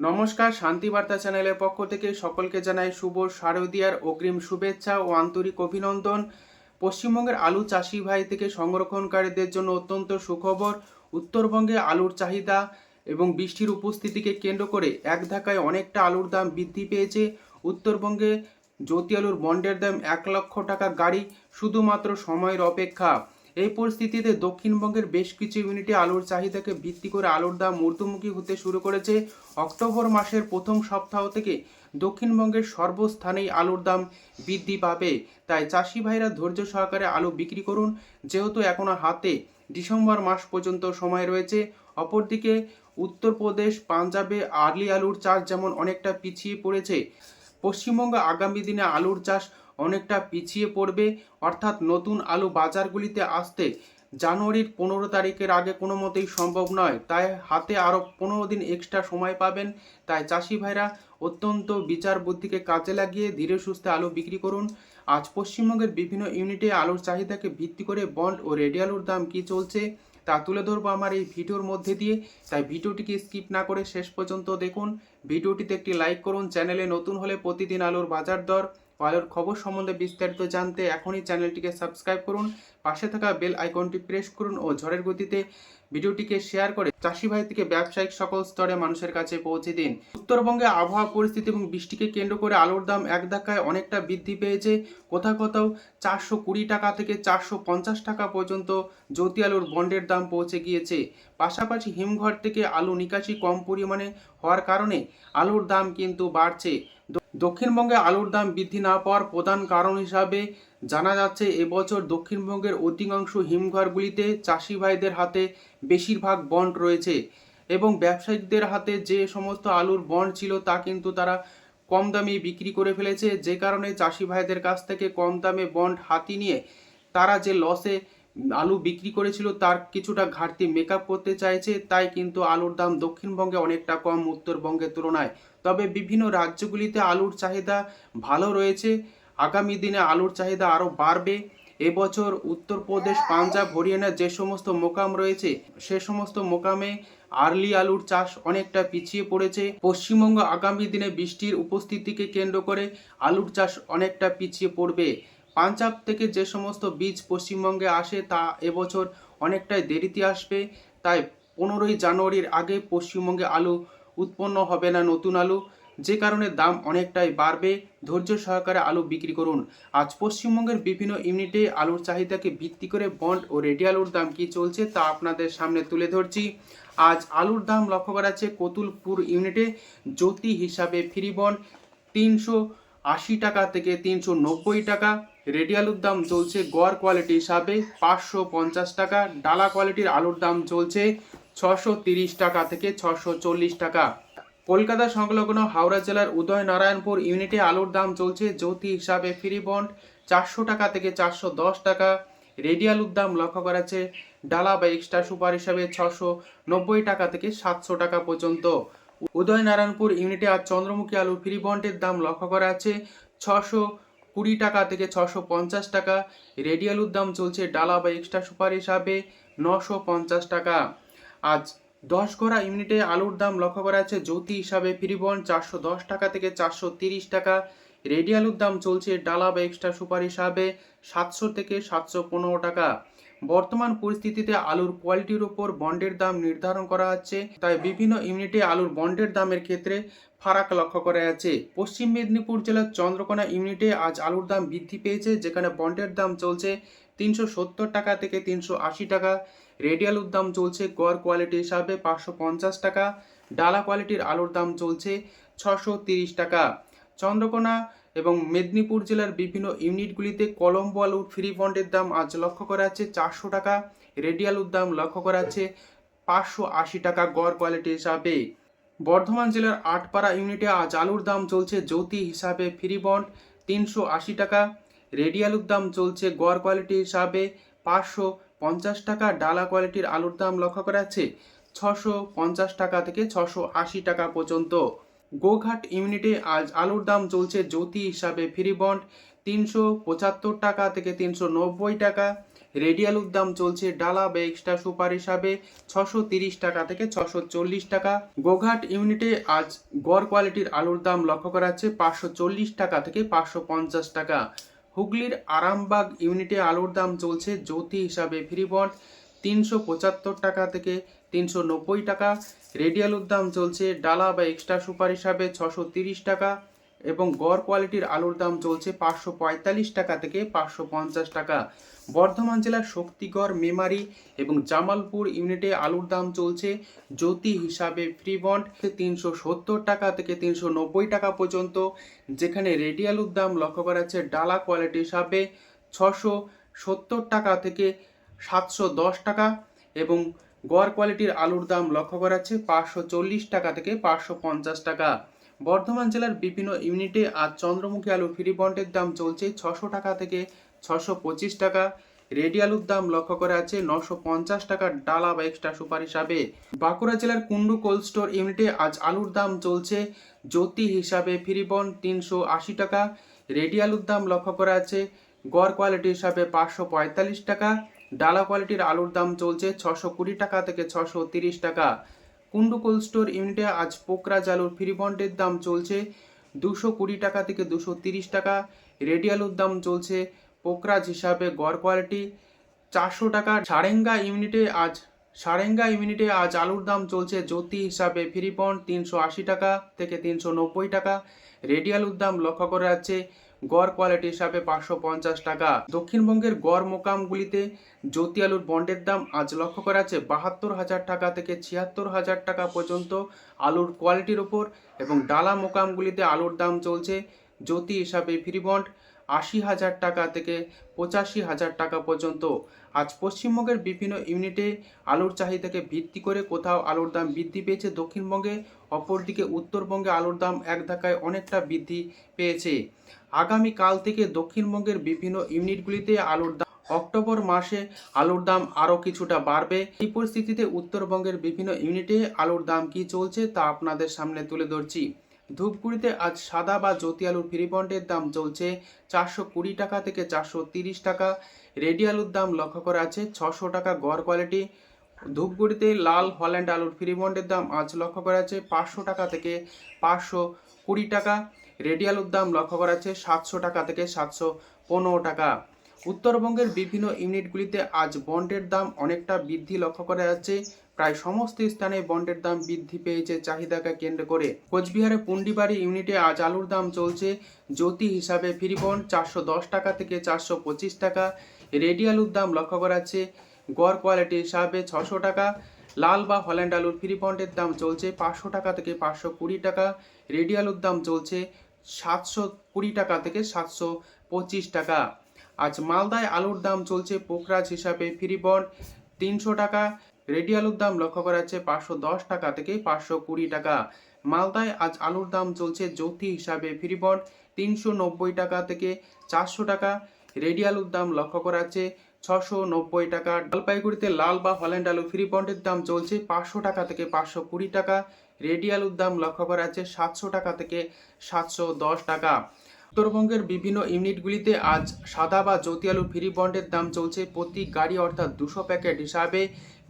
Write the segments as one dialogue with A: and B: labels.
A: নমস্কার, শান্তিবার্তা চ্যানেলের পক্ষ থেকে সকলকে জানাই শুভ শারদীয়ার অগ্রিম শুভেচ্ছা ও আন্তরিক অভিনন্দন। পশ্চিমবঙ্গের আলু চাষি ভাই থেকে সংরক্ষণকারীদের জন্য অত্যন্ত সুখবর। উত্তরবঙ্গে আলুর চাহিদা এবং বৃষ্টির উপস্থিতিকে কেন্দ্র করে এক ধাক্কায় অনেকটা আলুর দাম বৃদ্ধি পেয়েছে। উত্তরবঙ্গে জ্যোতি আলুর বন্ডের দাম এক লক্ষ টাকা গাড়ি, শুধুমাত্র সময়ের অপেক্ষা। এই পরিস্থিতিতে দক্ষিণবঙ্গের বেশ কিছু ইউনিটে আলুর চাহিদাকে ভিত্তি করে আলুর দাম ঊর্ধ্বমুখী হতে শুরু করেছে। অক্টোবর মাসের প্রথম সপ্তাহ থেকে দক্ষিণবঙ্গের সর্বস্থানেই আলুর দাম বৃদ্ধি পাবে। তাই চাষি ভাইরা ধৈর্য সহকারে আলু বিক্রি করুন। যেহেতু এখনও হাতে ডিসেম্বর মাস পর্যন্ত সময় রয়েছে, অপরদিকে উত্তরপ্রদেশ, পাঞ্জাবে আর্লি আলুর চাষ যেমন অনেকটা পিছিয়ে পড়েছে, পশ্চিমবঙ্গ আগামী দিনে আলুর চাষ অনেকটা পিছিয়ে পড়বে। অর্থাৎ নতুন আলু বাজারগুলিতে আসতে জানুয়ারির পনেরো তারিখের আগে কোনো মতেই সম্ভব নয়। তাই হাতে আরও পনেরো দিন এক্সট্রা সময় পাবেন। তাই চাষি ভাইরা অত্যন্ত বিচার বুদ্ধিকে কাজে লাগিয়ে ধীরে সুস্থে আলু বিক্রি করুন। আজ পশ্চিমবঙ্গের বিভিন্ন ইউনিটে আলুর চাহিদাকে ভিত্তি করে বন্ড ও রেডি আলুর দাম কী চলছে তা তুলে ধরবো আমার এই ভিডিওর মধ্যে দিয়ে। তাই ভিডিওটিকে স্কিপ না করে শেষ পর্যন্ত দেখুন। ভিডিওটিতে একটি লাইক করুন। চ্যানেলে নতুন হলে প্রতিদিন আলুর বাজার দর আলুর খবর সম্বন্ধে বিস্তারিত জানতে এখনই চ্যানেলটিকে সাবস্ক্রাইব করুন, পাশে থাকা বেল আইকনটি প্রেস করুন ও ঝড়ের গতিতে ভিডিওটিকে শেয়ার করে চাষি ভাই থেকে ব্যবসায়িক সকল স্তরে মানুষের কাছে পৌঁছে দিন। উত্তরবঙ্গে আবহাওয়া পরিস্থিতি এবং বৃষ্টিকে কেন্দ্র করে আলুর দাম এক ধাক্কায় অনেকটা বৃদ্ধি পেয়েছে। কোথাও কোথাও চারশো কুড়ি টাকা থেকে চারশো পঞ্চাশ টাকা পর্যন্ত জ্যোতি আলুর বন্ডের দাম পৌঁছে গিয়েছে। পাশাপাশি হিমঘর থেকে আলু নিকাশি কম পরিমাণে হওয়ার কারণে আলুর দাম কিন্তু বাড়ছে। দক্ষিণবঙ্গে আলুর দাম বৃদ্ধি না পাওয়ার প্রধান কারণ হিসাবে জানা যাচ্ছে, এবছর দক্ষিণবঙ্গের অধিকাংশ হিমঘরগুলিতে চাষি ভাইদের হাতে বেশিরভাগ বন্ড রয়েছে এবং ব্যবসায়িকদের হাতে যে সমস্ত আলুর বন্ড ছিল তা কিন্তু তারা কম দামে বিক্রি করে ফেলেছে। যে কারণে চাষি ভাইদের কাছ থেকে কম দামে বন্ড হাতি নিয়ে তারা যে লসে আলু বিক্রি করেছিল তার কিছুটা ঘাটতি মেকআপ করতে চাইছে, তাই কিন্তু আলুর দাম দক্ষিণবঙ্গে অনেকটা কম, উত্তরবঙ্গের তুলনায়। তবে বিভিন্ন রাজ্যগুলিতে আলুর চাহিদা ভালো রয়েছে। আগামী দিনে আলুর চাহিদা আরও বাড়বে। এবছর উত্তরপ্রদেশ, পাঞ্জাব হরিয়ানা যে সমস্ত মোকাম রয়েছে, সে সমস্ত মোকামে আর্লি আলুর চাষ অনেকটা পিছিয়ে পড়েছে। পশ্চিমবঙ্গ আগামী দিনে বৃষ্টির উপস্থিতিকে কেন্দ্র করে আলুর চাষ অনেকটা পিছিয়ে পড়বে। পাঞ্জাব থেকে যে সমস্ত বীজ পশ্চিমবঙ্গে আসে, তা এবছর অনেকটাই দেরিতে আসবে। তাই পনেরোই জানুয়ারির আগে পশ্চিমবঙ্গে আলু উৎপন্ন হবে না নতুন আলু। যে কারণে দাম অনেকটাই বাড়বে। ধৈর্য সহকারে আলু বিক্রি করুন। আজ পশ্চিমবঙ্গের বিভিন্ন ইউনিটে আলুর চাহিদাকে ভিত্তি করে বন্ড ও রেডি আলুর দাম কি চলছে তা আপনাদের সামনে তুলে ধরছি। আজ আলুর দাম লক্ষ্য করা যাচ্ছে কতুলপুর ইউনিটে জ্যোতি হিসাবে ফ্রি বন্ড তিনশো আশি টাকা থেকে তিনশো নব্বই টাকা। রেডি আলুর দাম চলছে গড় কোয়ালিটি হিসাবে পাঁচশো পঞ্চাশ টাকা। ডালা কোয়ালিটির আলুর দাম চলছে ছশো টাকা থেকে ছশো টাকা। কলকাতা সংলগ্ন হাওড়া জেলার উদয়নারায়ণপুর ইউনিটে আলুর দাম চলছে জ্যোতি হিসাবে ফ্রি বন্ড চারশো টাকা থেকে চারশো দশ টাকা। রেডি আলুর দাম লক্ষ্য করা যাচ্ছে ডালা বা এক্সট্রা সুপার হিসাবে ছশো নব্বই টাকা থেকে সাতশো টাকা পর্যন্ত। উদয়নারায়ণপুর ইউনিটে আর চন্দ্রমুখী আলু ফ্রি বন্ডের দাম লক্ষ্য করা আছে ছশো কুড়ি টাকা থেকে ছশো পঞ্চাশ টাকা। রেডি আলুর দাম চলছে ডালা বা এক্সট্রা সুপার হিসাবে নশো পঞ্চাশ টাকা। আজ দশ গড়া ইউনিটে আলুর দাম লক্ষ্য করা আছে জ্যোতি হিসাবে ফ্রি বন্ড চারশো দশ টাকা থেকে চারশো তিরিশ টাকা। রেডি আলুর দাম চলছে ডালা বা এক্সট্রা সুপার হিসাবে সাতশো থেকে সাতশো পনেরো টাকা। বর্তমান পরিস্থিতিতে আলুর কোয়ালিটির উপর বন্ডের দাম নির্ধারণ করা হচ্ছে, তাই বিভিন্ন ইউনিটে আলুর বন্ডের দামের ক্ষেত্রে ফারাক লক্ষ্য করা যাচ্ছে। পশ্চিম মেদিনীপুর জেলার চন্দ্রকোনা ইউনিটে আজ আলুর দাম বৃদ্ধি পেয়েছে, যেখানে বন্ডের দাম চলছে তিনশো সত্তর টাকা থেকে তিনশো আশি টাকা। রেডি আলুর দাম চলছে, গড় কোয়ালিটি হিসাবে পাঁচশো পঞ্চাশ টাকা, ডালা কোয়ালিটির আলুর দাম চলছে ছশো তিরিশ টাকা। চন্দ্রকোনা এবং মেদিনীপুর জেলার বিভিন্ন ইউনিটগুলিতে কলম্বো আলুর ফ্রি বন্ডের দাম আজ লক্ষ্য করা যাচ্ছে চারশো টাকা রেডি আলুর দাম লক্ষ্য করা যাচ্ছে পাঁচশো আশি টাকা গড় কোয়ালিটি হিসাবে। বর্ধমান জেলার আটপাড়া ইউনিটে আজ আলুর দাম চলছে জ্যোতি হিসাবে ফ্রি বন্ড তিনশো আশি টাকা রেডি আলুর দাম চলছে গড় কোয়ালিটি হিসাবে পাঁচশো পঞ্চাশ টাকা ডালা কোয়ালিটির আলুর দাম লক্ষ্য করা যাচ্ছে ছশো পঞ্চাশ টাকা থেকে ছশো আশি টাকা পর্যন্ত। গোঘাট ইউনিটে আজ আলুর দাম চলছে জ্যোতি হিসাবে ফ্রি বন্ড তিনশো পঁচাত্তর টাকা থেকে তিনশো নব্বই টাকা। রেডি আলুর দাম চলছে ডালা বা এক্সট্রা সুপার হিসাবে ছশো তিরিশ টাকা থেকে ছশো চল্লিশ টাকা। গোঘাট ইউনিটে আজ গড় কোয়ালিটির আলুর দাম লক্ষ্য করা যাচ্ছে পাঁচশো চল্লিশ টাকা থেকে পাঁচশো পঞ্চাশ টাকা। হুগলির আরামবাগ ইউনিটে আলুর দাম চলছে জ্যোতি হিসাবে ফ্রি বন্ড তিনশো পঁচাত্তর টাকা থেকে তিনশো নব্বই টাকা। রেডি আলুর দাম চলছে ডালা বা এক্সট্রা সুপার হিসাবে ছশো তিরিশ টাকা এবং গড় কোয়ালিটির আলুর দাম চলছে পাঁচশো পঁয়তাল্লিশ টাকা থেকে পাঁচশো পঞ্চাশ টাকা। বর্ধমান জেলার শক্তিগড়, মেমারি এবং জামালপুর ইউনিটে আলুর দাম চলছে জ্যোতি হিসাবে ফ্রি বন্ড তিনশো সত্তর টাকা থেকে তিনশো নব্বই টাকা পর্যন্ত, যেখানে রেডি আলুর দাম লক্ষ্য করা যাচ্ছে ডালা কোয়ালিটি হিসাবে ছশো সত্তর টাকা থেকে সাতশো দশ টাকা এবং গড় কোয়ালিটির আলুর দাম লক্ষ্য করা যাচ্ছে পাঁচশো চল্লিশ টাকা থেকে পাঁচশো পঞ্চাশ টাকা। বর্ধমান জেলার বিভিন্ন ইউনিটে আজ চন্দ্রমুখী আলু ফ্রি বন্ডের দাম চলছে ছশো টাকা থেকে ছশো পঁচিশ টাকা। রেডি আলুর দাম লক্ষ্য করা আছে নশো পঞ্চাশ টাকার ডালা বা এক্সট্রা সুপার হিসাবে। বাঁকুড়া জেলার কুন্ডু কোল্ড স্টোর ইউনিটে আজ আলুর দাম চলছে জ্যোতি হিসাবে ফ্রি বন্ড তিনশো আশি টাকা। রেডি আলুর দাম লক্ষ্য করা আছে গড় কোয়ালিটি হিসাবে পাঁচশো পঁয়তাল্লিশ টাকা। ডালা কোয়ালিটির আলুর দাম চলছে ছশো কুড়ি টাকা থেকে ছশো তিরিশ টাকা। কুন্ডু কোল্ড স্টোর ইউনিটে আজ পোকরাজ আলুর ফ্রি বন্ডের দাম চলছে দুশো কুড়ি টাকা থেকে দুশো তিরিশ টাকা। রেডি আলুর দাম চলছে পোকরাজ হিসাবে গড় কোয়ালিটি চারশো টাকা সারেঙ্গা ইউনিটে আজ, সারেঙ্গা ইউনিটে আজ আলুর দাম চলছে জ্যোতি হিসাবে ফ্রি বন্ড তিনশো আশি টাকা থেকে তিনশো নব্বই টাকা। রেডি আলুর দাম লক্ষ্য করা যাচ্ছে গড় কোয়ালিটি হিসাবে পাঁচশো পঞ্চাশ টাকা। দক্ষিণবঙ্গের গড় মোকামগুলিতে জ্যোতি আলুর বন্ডের দাম আজ লক্ষ্য করা যাচ্ছে বাহাত্তর হাজার টাকা থেকে ছিয়াত্তর হাজার টাকা পর্যন্ত আলুর কোয়ালিটির ওপর এবং ডালা মোকামগুলিতে আলুর দাম চলছে জ্যোতি হিসাবে ফ্রি বন্ড আশি হাজার টাকা থেকে পঁচাশি হাজার টাকা পর্যন্ত। আজ পশ্চিমবঙ্গের বিভিন্ন ইউনিটে আলুর চাহিদাকে ভিত্তি করে কোথাও আলুর দাম বৃদ্ধি পেয়েছে। দক্ষিণবঙ্গে, অপরদিকে উত্তরবঙ্গে আলুর দাম এক ধাক্কায় অনেকটা বৃদ্ধি পেয়েছে। আগামী কাল থেকে দক্ষিণবঙ্গের বিভিন্ন ইউনিটগুলিতে আলুর দাম অক্টোবর মাসে আলুর দাম আরও কিছুটা বাড়বে। এই পরিস্থিতিতে উত্তরবঙ্গের বিভিন্ন ইউনিটে আলুর দাম কি চলছে তা আপনাদের সামনে তুলে ধরছি। ধূপগুড়িতে আজ সাদা বা জ্যোতি আলুর ফ্রি বন্ডের দাম চলছে চারশো কুড়ি টাকা থেকে চারশো তিরিশ টাকা। রেডি আলুর দাম লক্ষ্য করা আছে ছশো টাকা গড় কোয়ালিটি। ধূপগুড়িতে লাল হল্যান্ড আলুর ফ্রি বন্ডের দাম আজ লক্ষ্য করা আছে পাঁচশো টাকা থেকে পাঁচশো কুড়ি টাকা। রেডি আলুর দাম লক্ষ্য করা আছে সাতশো টাকা থেকে সাতশো পনেরো টাকা। উত্তরবঙ্গের বিভিন্ন ইউনিটগুলিতে আজ বন্ডের দাম অনেকটা বৃদ্ধি লক্ষ্য করা যাচ্ছে। প্রায় সমস্ত স্থানে বন্ডের দাম বৃদ্ধি পেয়েছে চাহিদাকে কেন্দ্র করে। কোচবিহারের পুন্ডিবাড়ি ইউনিটে আজ আলুর দাম চলছে। জ্যোতি হিসাবে ফ্রি বন্ড চারশো দশ টাকা থেকে চারশো পঁচিশ টাকা। রেডি আলুর দাম লক্ষ্য করা যাচ্ছে। গড় কোয়ালিটি হিসাবে ছশো টাকা। লাল বা হল্যান্ড আলুর ফ্রি বন্ডের দাম চলছে পাঁচশো টাকা থেকে পাঁচশো কুড়ি টাকা। রেডি আলুর দাম চলছে সাতশো কুড়ি টাকা থেকে সাতশো পঁচিশ টাকা। আজ মালদায় আলুর দাম চলছে পোখরাজ হিসাবে ফ্রি বন্ড। তিনশো টাকা। রেডি আলুর দাম লক্ষ্য করা যাচ্ছে পাঁচশো দশ টাকা থেকে পাঁচশো কুড়ি টাকা। মালদায় আজ আলুর দাম চলছে জ্যোতি হিসাবে ফ্রি বন্ড। তিনশো নব্বই টাকা থেকে চারশো টাকা। রেডি আলুর দাম লক্ষ্য করা যাচ্ছে ছশো নব্বই টাকা। জলপাইগুড়িতে লাল বা হল্যান্ড আলু ফ্রি বন্ডের দাম চলছে পাঁচশো টাকা থেকে পাঁচশো কুড়ি টাকা। রেডি আলুর দাম লক্ষ্য করা যাচ্ছে সাতশো টাকা থেকে সাতশো দশ টাকা। উত্তরবঙ্গের বিভিন্ন ইউনিটগুলিতে আজ সাদা বা জ্যোতি আলুর ফ্রি বন্ডের দাম চলছে প্রতি গাড়ি, অর্থাৎ দুশো প্যাকেট হিসাবে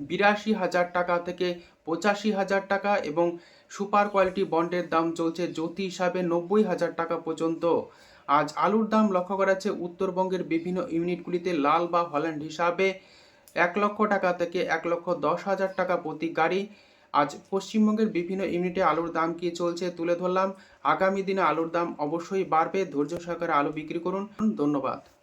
A: বিরাশি হাজার টাকা থেকে পঁচাশি হাজার টাকা এবং সুপার কোয়ালিটি বন্ডের দাম চলছে জ্যোতি হিসাবে নব্বই হাজার টাকা পর্যন্ত। আজ আলুর দাম লক্ষ্য করা যাচ্ছে উত্তরবঙ্গের বিভিন্ন ইউনিটগুলিতে লাল বা হল্যান্ড হিসাবে এক লক্ষ টাকা থেকে এক লক্ষ দশ হাজার টাকা প্রতি গাড়ি। আজ পশ্চিমবঙ্গের বিভিন্ন ইউনিটে আলুর দাম কি চলছে তুলে ধরলাম। আগামী দিনে আলুর দাম অবশ্যই বাড়বে। ধৈর্য সহকারে আলু বিক্রি করুন। ধন্যবাদ।